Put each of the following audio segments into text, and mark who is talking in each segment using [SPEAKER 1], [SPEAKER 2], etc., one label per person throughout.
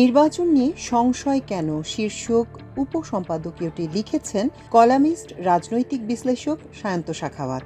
[SPEAKER 1] নির্বাচন নিয়ে সংশয় কেন শীর্ষক উপসম্পাদকীয়টি লিখেছেন কলামিস্ট রাজনৈতিক বিশ্লেষক সায়ন্ত শাখাওয়াত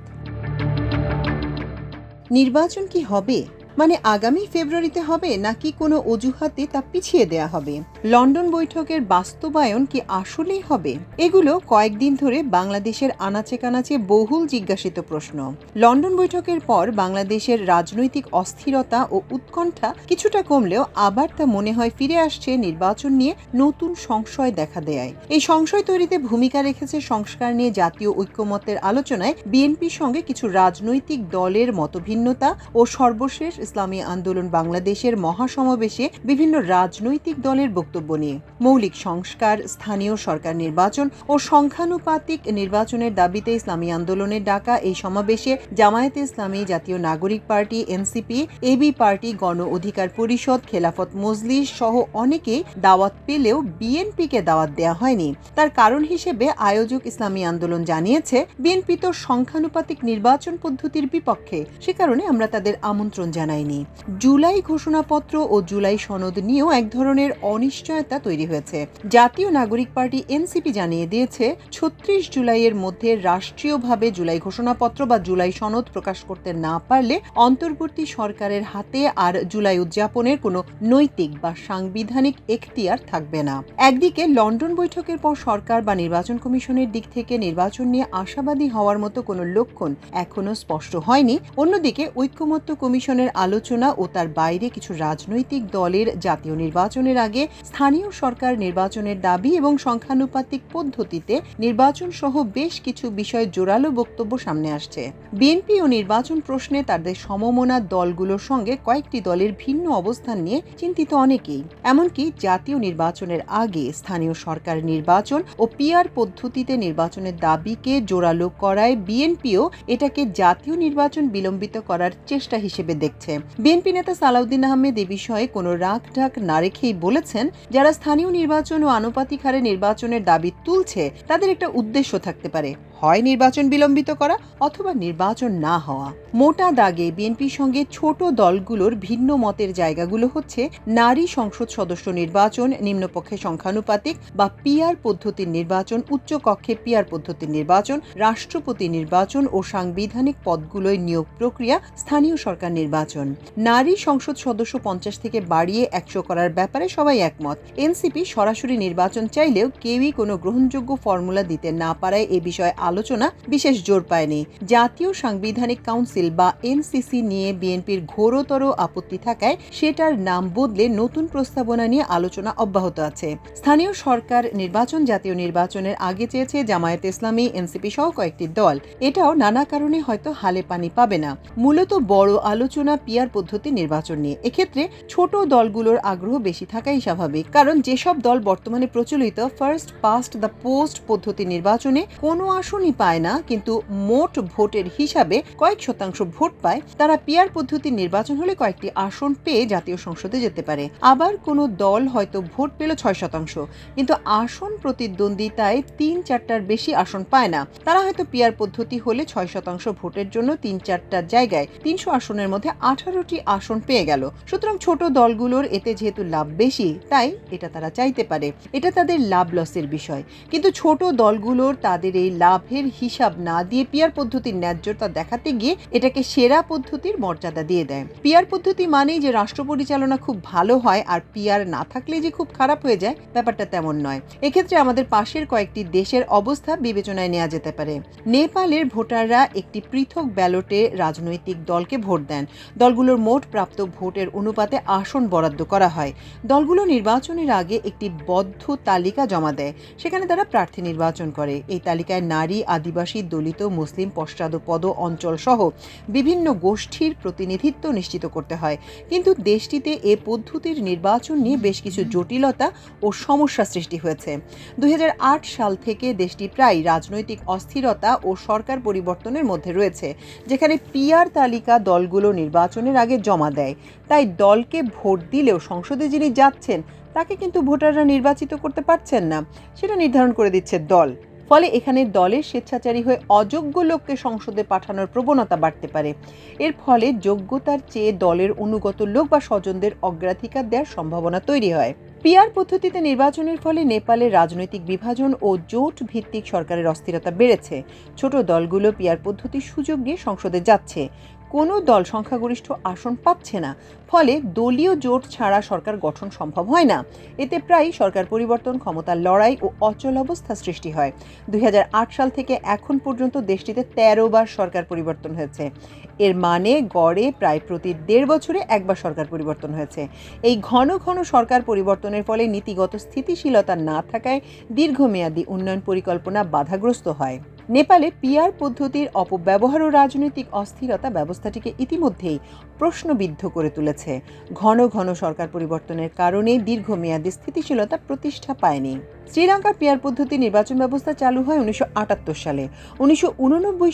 [SPEAKER 1] নির্বাচন কি হবে মানে আগামী ফেব্রুয়ারিতে হবে নাকি কোনো অজুহাতে তা পিছিয়ে দেয়া হবে লন্ডন বৈঠকের বাস্তবায়ন কি আসলেই হবে এগুলো কয়েকদিন ধরে বাংলাদেশের আনাচে কানাচে বহুল জিজ্ঞাসিত প্রশ্ন লন্ডন বৈঠকের পর বাংলাদেশের রাজনৈতিক অস্থিরতা ও উৎকণ্ঠা কিছুটা কমলেও আবার তা মনে হয় ফিরে আসছে নির্বাচন নিয়ে নতুন সংশয় দেখা দেয় এই সংশয় তৈরিতে ভূমিকা রেখেছে সংস্কার নিয়ে জাতীয় ঐক্যমতের আলোচনায় বিএনপির সঙ্গে কিছু রাজনৈতিক দলের মতভিন্নতা ও সর্বশেষ ইসলামী আন্দোলন বাংলাদেশের মহাসমাবেশে বিভিন্ন রাজনৈতিক দলের বক্তব্য নিয়ে মৌলিক সংস্কার স্থানীয় সরকার নির্বাচন ও সংখ্যানুপাতিক নির্বাচনের দাবিতে ইসলামী আন্দোলনের ডাকা এই সমাবেশে জামায়াতে ইসলামী জাতীয় নাগরিক পার্টি এনসিপি এবি পার্টি গণ অধিকার পরিষদ খেলাফত মজলিস সহ অনেকেই দাওয়াত পেলেও বিএনপিকে দাওয়াত দেওয়া হয়নি তার কারণ হিসেবে আয়োজক ইসলামী আন্দোলন জানিয়েছে বিএনপি তো সংখ্যানুপাতিক নির্বাচন পদ্ধতির বিপক্ষে সে কারণে আমরা তাদের আমন্ত্রণ জানাই জানায়নি জুলাই ঘোষণাপত্র ও জুলাই সনদ নিয়েও এক ধরনের অনিশ্চয়তা তৈরি হয়েছে জাতীয় নাগরিক পার্টি এনসিপি জানিয়ে দিয়েছে ছত্রিশ জুলাইয়ের মধ্যে রাষ্ট্রীয়ভাবে জুলাই ঘোষণাপত্র বা জুলাই সনদ প্রকাশ করতে না পারলে অন্তর্বর্তী সরকারের হাতে আর জুলাই উদযাপনের কোনো নৈতিক বা সাংবিধানিক এখতিয়ার থাকবে না একদিকে লন্ডন বৈঠকের পর সরকার বা নির্বাচন কমিশনের দিক থেকে নির্বাচন নিয়ে আশাবাদী হওয়ার মতো কোনো লক্ষণ এখনো স্পষ্ট হয়নি অন্যদিকে ঐক্যমত্য কমিশনের আলোচনা ও তার বাইরে কিছু রাজনৈতিক দলের জাতীয় নির্বাচনের আগে স্থানীয় সরকার নির্বাচনের দাবি এবং সংখ্যানুপাতিক পদ্ধতিতে নির্বাচন সহ বেশ কিছু বিষয়ে জোরালো বক্তব্য সামনে আসছে বিএনপি ও নির্বাচন প্রশ্নে তাদের সমমনা দলগুলোর সঙ্গে কয়েকটি দলের ভিন্ন অবস্থান নিয়ে চিন্তিত অনেকেই এমনকি জাতীয় নির্বাচনের আগে স্থানীয় সরকার নির্বাচন ও পিআর পদ্ধতিতে নির্বাচনের দাবিকে জোরালো করায় বিএনপিও এটাকে জাতীয় নির্বাচন বিলম্বিত করার চেষ্টা হিসেবে দেখছে বিএনপি নেতা সালাউদ্দিন আহমেদ এ বিষয়ে কোনো রাগ ঢাক না রেখেই বলেছেন যারা স্থানীয় নির্বাচন ও আনুপাতিক হারে নির্বাচনের দাবি তুলছে তাদের একটা উদ্দেশ্য থাকতে পারে হয় নির্বাচন বিলম্বিত করা অথবা নির্বাচন না হওয়া মোটা দাগে বিএনপির সঙ্গে ছোট দলগুলোর ভিন্ন মতের জায়গাগুলো হচ্ছে নারী সংসদ সদস্য নির্বাচন নিম্নপক্ষে সংখ্যানুপাতিক বা পিয়ার পদ্ধতির নির্বাচন উচ্চ কক্ষে পিয়ার পদ্ধতির নির্বাচন রাষ্ট্রপতি নির্বাচন ও সাংবিধানিক পদগুলোয় নিয়োগ প্রক্রিয়া স্থানীয় সরকার নির্বাচন নারী সংসদ সদস্য পঞ্চাশ থেকে বাড়িয়ে একশো করার ব্যাপারে সবাই একমত এনসিপি সরাসরি নির্বাচন চাইলেও কেউই কোনো গ্রহণযোগ্য ফর্মুলা দিতে না পারায় এ বিষয়ে আলোচনা বিশেষ জোর পায়নি জাতীয় সাংবিধানিক কাউন্সিল বা এনসিসি নিয়ে বিএনপির ঘোরতর আপত্তি থাকায় সেটার নাম বদলে নতুন প্রস্তাবনা নিয়ে আলোচনা অব্যাহত আছে স্থানীয় সরকার নির্বাচন জাতীয় নির্বাচনের আগে চেয়েছে জামায়াত ইসলামী এনসিপি সহ কয়েকটি দল এটাও নানা কারণে হয়তো হালে পানি পাবে না মূলত বড় আলোচনা পিয়ার পদ্ধতি নির্বাচন নিয়ে এক্ষেত্রে ছোট দলগুলোর আগ্রহ বেশি থাকাই স্বাভাবিক কারণ যেসব দল বর্তমানে প্রচলিত ফার্স্ট পাস্ট দ্য পোস্ট পদ্ধতি নির্বাচনে কোনো আসন আসনই পায় না কিন্তু মোট ভোটের হিসাবে কয়েক শতাংশ ভোট পায় তারা পিয়ার পদ্ধতির নির্বাচন হলে কয়েকটি আসন পেয়ে জাতীয় সংসদে যেতে পারে আবার কোনো দল হয়তো ভোট পেল ছয় শতাংশ কিন্তু আসন প্রতিদ্বন্দ্বিতায় তিন চারটার বেশি আসন পায় না তারা হয়তো পিয়ার পদ্ধতি হলে ছয় শতাংশ ভোটের জন্য তিন চারটার জায়গায় তিনশো আসনের মধ্যে আঠারোটি আসন পেয়ে গেল সুতরাং ছোট দলগুলোর এতে যেহেতু লাভ বেশি তাই এটা তারা চাইতে পারে এটা তাদের লাভ লসের বিষয় কিন্তু ছোট দলগুলোর তাদের এই লাভ লাভের হিসাব না দিয়ে পিয়ার পদ্ধতির ন্যায্যতা দেখাতে গিয়ে এটাকে সেরা পদ্ধতির মর্যাদা দিয়ে দেয় পিয়ার পদ্ধতি মানেই যে রাষ্ট্র পরিচালনা খুব ভালো হয় আর পিয়ার না থাকলে যে খুব খারাপ হয়ে যায় ব্যাপারটা তেমন নয় এক্ষেত্রে আমাদের পাশের কয়েকটি দেশের অবস্থা বিবেচনায় নেওয়া যেতে পারে নেপালের ভোটাররা একটি পৃথক ব্যালটে রাজনৈতিক দলকে ভোট দেন দলগুলোর মোট প্রাপ্ত ভোটের অনুপাতে আসন বরাদ্দ করা হয় দলগুলো নির্বাচনের আগে একটি বদ্ধ তালিকা জমা দেয় সেখানে তারা প্রার্থী নির্বাচন করে এই তালিকায় নারী বাঙালি আদিবাসী দলিত মুসলিম পশ্চাদপদ অঞ্চল সহ বিভিন্ন গোষ্ঠীর প্রতিনিধিত্ব নিশ্চিত করতে হয় কিন্তু দেশটিতে এ পদ্ধতির নির্বাচন নিয়ে বেশ কিছু জটিলতা ও সমস্যা সৃষ্টি হয়েছে দুই সাল থেকে দেশটি প্রায় রাজনৈতিক অস্থিরতা ও সরকার পরিবর্তনের মধ্যে রয়েছে যেখানে পিআর তালিকা দলগুলো নির্বাচনের আগে জমা দেয় তাই দলকে ভোট দিলেও সংসদে যিনি যাচ্ছেন তাকে কিন্তু ভোটাররা নির্বাচিত করতে পারছেন না সেটা নির্ধারণ করে দিচ্ছে দল ফলে এখানে দলের স্বেচ্ছাচারী হয়ে অযোগ্য লোককে সংসদে পাঠানোর প্রবণতা বাড়তে পারে এর ফলে যোগ্যতার চেয়ে দলের অনুগত লোক বা স্বজনদের অগ্রাধিকার দেওয়ার সম্ভাবনা তৈরি হয় পিয়ার পদ্ধতিতে নির্বাচনের ফলে নেপালের রাজনৈতিক বিভাজন ও জোট ভিত্তিক সরকারের অস্থিরতা বেড়েছে ছোট দলগুলো পিয়ার পদ্ধতির সুযোগ নিয়ে সংসদে যাচ্ছে কোনো দল সংখ্যাগরিষ্ঠ আসন পাচ্ছে না ফলে দলীয় জোট ছাড়া সরকার গঠন সম্ভব হয় না এতে প্রায় সরকার পরিবর্তন ক্ষমতার লড়াই ও অচল অবস্থা সৃষ্টি হয় দুই সাল থেকে এখন পর্যন্ত দেশটিতে তেরো বার সরকার পরিবর্তন হয়েছে এর মানে গড়ে প্রায় প্রতি দেড় বছরে একবার সরকার পরিবর্তন হয়েছে এই ঘন ঘন সরকার পরিবর্তনের ফলে নীতিগত স্থিতিশীলতা না থাকায় দীর্ঘমেয়াদী উন্নয়ন পরিকল্পনা বাধাগ্রস্ত হয় নেপালে পিআর পদ্ধতির অপব্যবহার ও রাজনৈতিক অস্থিরতা ব্যবস্থাটিকে ইতিমধ্যেই প্রশ্নবিদ্ধ করে তুলেছে ঘন ঘন সরকার পরিবর্তনের কারণে দীর্ঘমেয়াদী স্থিতিশীলতা প্রতিষ্ঠা পায়নি শ্রীলঙ্কার পেয়ার পদ্ধতি নির্বাচন ব্যবস্থা চালু হয় উনিশশো সালে উনিশশো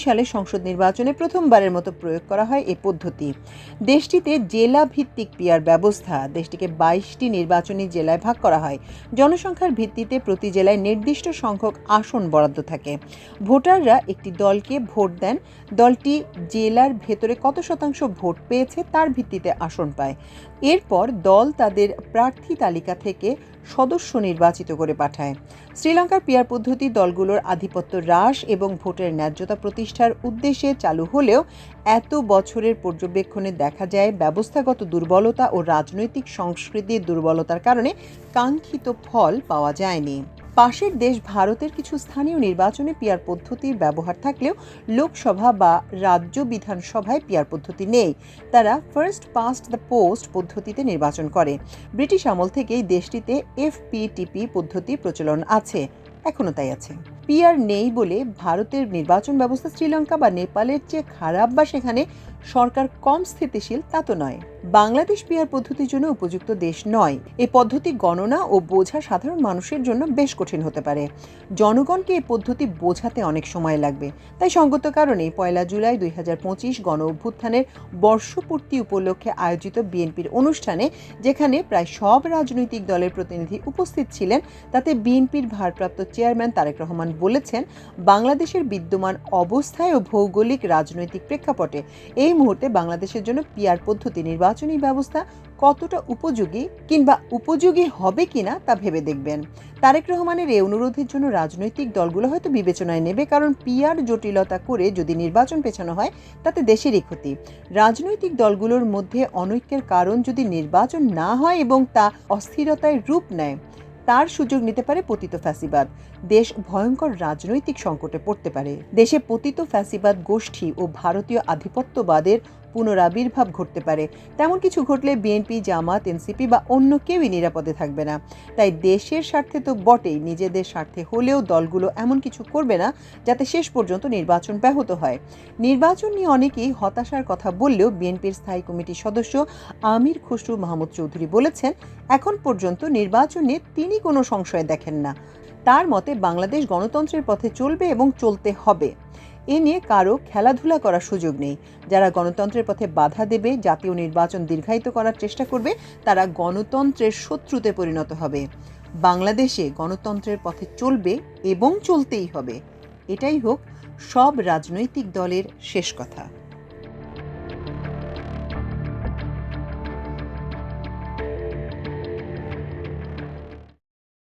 [SPEAKER 1] সালে সংসদ নির্বাচনে প্রথমবারের মতো প্রয়োগ করা হয় এ পদ্ধতি দেশটিতে জেলা ভিত্তিক পেয়ার ব্যবস্থা দেশটিকে বাইশটি নির্বাচনী জেলায় ভাগ করা হয় জনসংখ্যার ভিত্তিতে প্রতি জেলায় নির্দিষ্ট সংখ্যক আসন বরাদ্দ থাকে ভোটাররা একটি দলকে ভোট দেন দলটি জেলার ভেতরে কত শতাংশ ভোট পেয়েছে তার ভিত্তিতে আসন পায় এরপর দল তাদের প্রার্থী তালিকা থেকে সদস্য নির্বাচিত করে পাঠায় শ্রীলঙ্কার পিয়ার পদ্ধতি দলগুলোর আধিপত্য হ্রাস এবং ভোটের ন্যায্যতা প্রতিষ্ঠার উদ্দেশ্যে চালু হলেও এত বছরের পর্যবেক্ষণে দেখা যায় ব্যবস্থাগত দুর্বলতা ও রাজনৈতিক সংস্কৃতির দুর্বলতার কারণে কাঙ্ক্ষিত ফল পাওয়া যায়নি পাশের দেশ ভারতের কিছু স্থানীয় নির্বাচনে পিয়ার পদ্ধতির ব্যবহার থাকলেও লোকসভা বা রাজ্য বিধানসভায় পিয়ার পদ্ধতি নেই তারা ফার্স্ট পাস্ট দ্য পোস্ট পদ্ধতিতে নির্বাচন করে ব্রিটিশ আমল থেকেই দেশটিতে এফপিটিপি পদ্ধতি প্রচলন আছে এখনও তাই আছে পিয়ার নেই বলে ভারতের নির্বাচন ব্যবস্থা শ্রীলঙ্কা বা নেপালের চেয়ে খারাপ বা সেখানে সরকার কম স্থিতিশীল তা তো নয় বাংলাদেশ পিয়ার পদ্ধতির জন্য উপযুক্ত দেশ নয় এ পদ্ধতি গণনা ও বোঝা সাধারণ মানুষের জন্য বেশ কঠিন হতে পারে জনগণকে এ পদ্ধতি বোঝাতে অনেক সময় লাগবে তাই সঙ্গত কারণে পয়লা জুলাই দুই হাজার পঁচিশ গণ অভ্যুত্থানের বর্ষপূর্তি উপলক্ষে আয়োজিত বিএনপির অনুষ্ঠানে যেখানে প্রায় সব রাজনৈতিক দলের প্রতিনিধি উপস্থিত ছিলেন তাতে বিএনপির ভারপ্রাপ্ত চেয়ারম্যান তারেক রহমান বলেছেন বাংলাদেশের বিদ্যমান অবস্থায় ও ভৌগোলিক রাজনৈতিক প্রেক্ষাপটে এই এই মুহূর্তে বাংলাদেশের জন্য পিয়ার পদ্ধতি নির্বাচনী ব্যবস্থা কতটা উপযোগী কিংবা উপযোগী হবে কিনা তা ভেবে দেখবেন তারেক রহমানের এই অনুরোধের জন্য রাজনৈতিক দলগুলো হয়তো বিবেচনায় নেবে কারণ পিয়ার জটিলতা করে যদি নির্বাচন পেছানো হয় তাতে দেশেরই ক্ষতি রাজনৈতিক দলগুলোর মধ্যে অনৈক্যের কারণ যদি নির্বাচন না হয় এবং তা অস্থিরতায় রূপ নেয় তার সুযোগ নিতে পারে পতিত ফ্যাসিবাদ দেশ ভয়ঙ্কর রাজনৈতিক সংকটে পড়তে পারে দেশে পতিত ফ্যাসিবাদ গোষ্ঠী ও ভারতীয় আধিপত্যবাদের পুনরাবির্ভাব ঘটতে পারে তেমন কিছু ঘটলে বিএনপি জামাত এনসিপি বা অন্য কেউই নিরাপদে থাকবে না তাই দেশের স্বার্থে তো বটেই নিজেদের স্বার্থে হলেও দলগুলো এমন কিছু করবে না যাতে শেষ পর্যন্ত নির্বাচন ব্যাহত হয় নির্বাচন নিয়ে অনেকেই হতাশার কথা বললেও বিএনপির স্থায়ী কমিটির সদস্য আমির খসরু মাহমুদ চৌধুরী বলেছেন এখন পর্যন্ত নির্বাচনে তিনি কোনো সংশয় দেখেন না তার মতে বাংলাদেশ গণতন্ত্রের পথে চলবে এবং চলতে হবে এ নিয়ে কারো খেলাধুলা করার সুযোগ নেই যারা গণতন্ত্রের পথে বাধা দেবে জাতীয় নির্বাচন দীর্ঘায়িত করার চেষ্টা করবে তারা গণতন্ত্রের শত্রুতে পরিণত হবে বাংলাদেশে গণতন্ত্রের পথে চলবে এবং চলতেই হবে এটাই হোক সব রাজনৈতিক দলের শেষ কথা